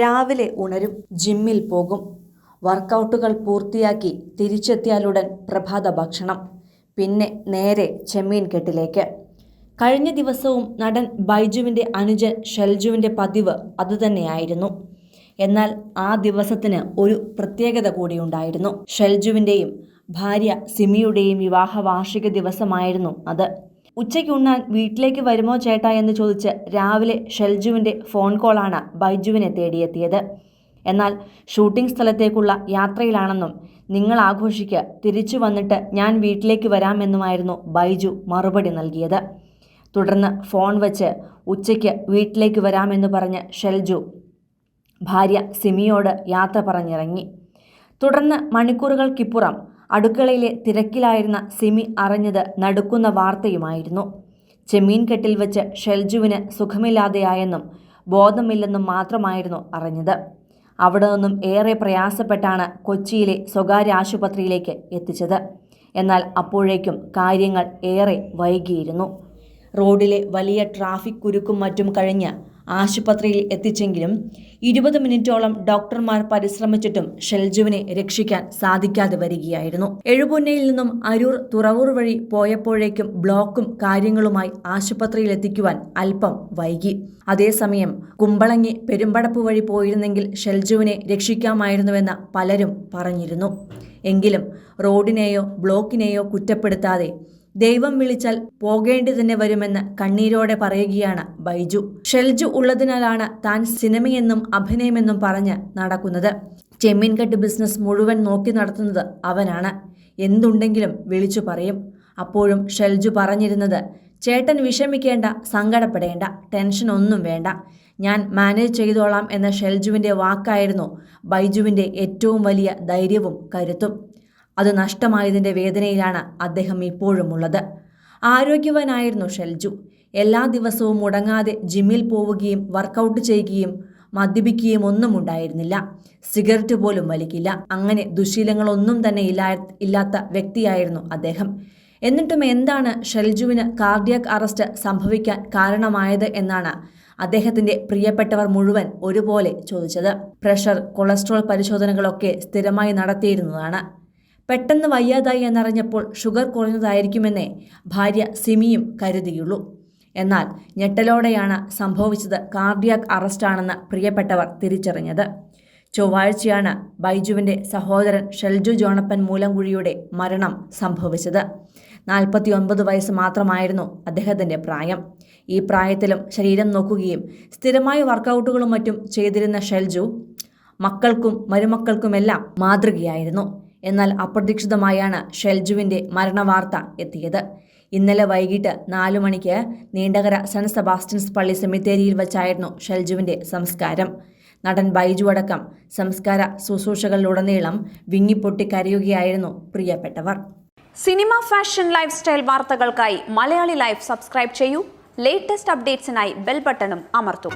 രാവിലെ ഉണരും ജിമ്മിൽ പോകും. വർക്കൗട്ടുകൾ പൂർത്തിയാക്കി തിരിച്ചെത്തിയാലുടൻ പ്രഭാത ഭക്ഷണം. പിന്നെ നേരെ ചെമ്മീൻ കെട്ടിലേക്ക്. കഴിഞ്ഞ ദിവസവും നടൻ ബൈജുവിന്റെ അനുജൻ ഷെൽജുവിന്റെ പതിവ് അതുതന്നെയായിരുന്നു. എന്നാൽ ആ ദിവസത്തിന് ഒരു പ്രത്യേകത കൂടിയുണ്ടായിരുന്നു ഷെൽജുവിന്റെയും ഭാര്യ സിമിയുടെയും വിവാഹ വാർഷിക ദിവസമായിരുന്നു അത്. ഉച്ചയ്ക്ക് ഉണ്ണാൻ വീട്ടിലേക്ക് വരുമോ ചേട്ടാ എന്ന് ചോദിച്ച് രാവിലെ ഷെൽജുവിന്റെ ഫോൺ കോളാണ് ബൈജുവിനെ തേടിയെത്തിയത്. എന്നാൽ ഷൂട്ടിംഗ് സ്ഥലത്തേക്കുള്ള യാത്രയിലാണെന്നും നിങ്ങൾ ആഘോഷിക്ക് തിരിച്ചു വന്നിട്ട് ഞാൻ വീട്ടിലേക്ക് വരാമെന്നുമായിരുന്നു ബൈജു മറുപടി നൽകിയത്. തുടർന്ന് ഫോൺ വച്ച് ഉച്ചയ്ക്ക് വീട്ടിലേക്ക് വരാമെന്ന് പറഞ്ഞ് ഷെൽജു ഭാര്യ സിമിയോട് യാത്ര പറഞ്ഞിറങ്ങി. തുടർന്ന് മണിക്കൂറുകൾക്കിപ്പുറം അടുക്കളയിലെ തിരക്കിലായിരുന്ന സിമി അറിഞ്ഞത് നടുക്കുന്ന വാർത്തയുമായിരുന്നു. ചെമ്മീൻ കെട്ടിൽ വെച്ച് ഷെൽജുവിന് സുഖമില്ലാതെയായെന്നും ബോധമില്ലെന്നും മാത്രമായിരുന്നു അറിഞ്ഞത്. അവിടെ നിന്നും ഏറെ പ്രയാസപ്പെട്ടാണ് കൊച്ചിയിലെ സ്വകാര്യ ആശുപത്രിയിലേക്ക് എത്തിച്ചത്. എന്നാൽ അപ്പോഴേക്കും കാര്യങ്ങൾ ഏറെ വൈകിയിരുന്നു. റോഡിലെ വലിയ ട്രാഫിക് കുരുക്കും മറ്റും കഴിഞ്ഞ് ആശുപത്രിയിൽ എത്തിച്ചെങ്കിലും ഇരുപത് മിനിറ്റോളം ഡോക്ടർമാർ പരിശ്രമിച്ചിട്ടും ഷെൽജുവിനെ രക്ഷിക്കാൻ സാധിക്കാതെ വരികയായിരുന്നു. എഴുപൊന്നയിൽ നിന്നും അരൂർ തുറവൂർ വഴി പോയപ്പോഴേക്കും ബ്ലോക്കും കാര്യങ്ങളുമായി ആശുപത്രിയിൽ എത്തിക്കുവാൻ അല്പം വൈകി. അതേസമയം കുമ്പളങ്ങി പെരുമ്പടപ്പ് വഴി പോയിരുന്നെങ്കിൽ ഷെൽജുവിനെ രക്ഷിക്കാമായിരുന്നുവെന്ന് പലരും പറഞ്ഞിരുന്നു. എങ്കിലും റോഡിനെയോ ബ്ലോക്കിനെയോ കുറ്റപ്പെടുത്താതെ ദൈവം വിളിച്ചാൽ പോകേണ്ടി തന്നെ വരുമെന്ന് കണ്ണീരോടെ പറയുകയാണ് ബൈജു. ഷെൽജു ഉള്ളതിനാലാണ് താൻ സിനിമയെന്നും അഭിനയമെന്നും പറഞ്ഞ് നടക്കുന്നത്. ചെമ്മീൻകെട്ട് ബിസിനസ് മുഴുവൻ നോക്കി നടത്തുന്നത് അവനാണ്. എന്തുണ്ടെങ്കിലും വിളിച്ചു പറയും. അപ്പോഴും ഷെൽജു പറഞ്ഞിരുന്നത് ചേട്ടൻ വിഷമിക്കേണ്ട സങ്കടപ്പെടേണ്ട ടെൻഷൻ ഒന്നും വേണ്ട. ഞാൻ മാനേജ് ചെയ്തോളാം എന്ന ഷെൽജുവിന്റെ വാക്കായിരുന്നു ബൈജുവിന്റെ ഏറ്റവും വലിയ ധൈര്യവും കരുത്തും. അത് നഷ്ടമായതിന്റെ വേദനയിലാണ് അദ്ദേഹം ഇപ്പോഴും ഉള്ളത് ആരോഗ്യവാനായിരുന്നു ഷെൽജു. എല്ലാ ദിവസവും മുടങ്ങാതെ ജിമ്മിൽ പോവുകയും വർക്കൗട്ട് ചെയ്യുകയും മദ്യപിക്കുകയും ഒന്നും ഉണ്ടായിരുന്നില്ല. സിഗരറ്റ് പോലും വലിക്കില്ല. അങ്ങനെ ദുശീലങ്ങളൊന്നും തന്നെ ഇല്ലാ ഇല്ലാത്ത വ്യക്തിയായിരുന്നു അദ്ദേഹം. എന്നിട്ടും എന്താണ് ഷെൽജുവിന് കാർഡിയക് അറസ്റ്റ് സംഭവിക്കാൻ കാരണമായത് എന്നാണ് അദ്ദേഹത്തിന്റെ പ്രിയപ്പെട്ടവർ മുഴുവൻ ഒരുപോലെ ചോദിച്ചത്. പ്രഷർ കൊളസ്ട്രോൾ പരിശോധനകളൊക്കെ സ്ഥിരമായി നടത്തിയിരുന്നതാണ്. പെട്ടെന്ന് വയ്യാതായി എന്നറിഞ്ഞപ്പോൾ ഷുഗർ കുറഞ്ഞതായിരിക്കുമെന്നേ ഭാര്യ സിമിയും കരുതിയുള്ളൂ എന്നാൽ ഞെട്ടലോടെയാണ് സംഭവിച്ചത് കാർഡിയാക് അറസ്റ്റാണെന്ന് പ്രിയപ്പെട്ടവർ തിരിച്ചറിഞ്ഞത്. ചൊവ്വാഴ്ചയാണ് ബൈജുവിന്റെ സഹോദരൻ ഷെൽജു ജോണപ്പൻ മൂലംകുഴിയുടെ മരണം സംഭവിച്ചത്. നാൽപ്പത്തിയൊൻപത് വയസ്സ് മാത്രമായിരുന്നു അദ്ദേഹത്തിന്റെ പ്രായം. ഈ പ്രായത്തിലും ശരീരം നോക്കുകയും സ്ഥിരമായ വർക്കൗട്ടുകളും മറ്റും ചെയ്തിരുന്ന ഷെൽജു മക്കൾക്കും മരുമക്കൾക്കുമെല്ലാം മാതൃകയായിരുന്നു. എന്നാൽ അപ്രതീക്ഷിതമായാണ് ഷെൽജുവിന്റെ മരണവാർത്ത എത്തിയത്. ഇന്നലെ വൈകിട്ട് നാലു മണിക്ക് നീണ്ടകര സെന്റ് സെബാസ്റ്റ്യൻസ് പള്ളി സെമിത്തേരിയിൽ വെച്ചായിരുന്നു ഷെൽജുവിന്റെ സംസ്കാരം. നടൻ ബൈജു അടക്കം സംസ്കാര ശുശ്രൂഷകളിലുടനീളം വിങ്ങിപ്പൊട്ടി കരയുകയായിരുന്നു പ്രിയപ്പെട്ടവർ. സിനിമ ഫാഷൻ ലൈഫ് സ്റ്റൈൽ വാർത്തകൾക്കായി മലയാളി ലൈഫ് സബ്സ്ക്രൈബ് ചെയ്യൂ. ലേറ്റസ്റ്റ് അപ്ഡേറ്റ്സിനായി ബെൽ ബട്ടണും അമർത്തും.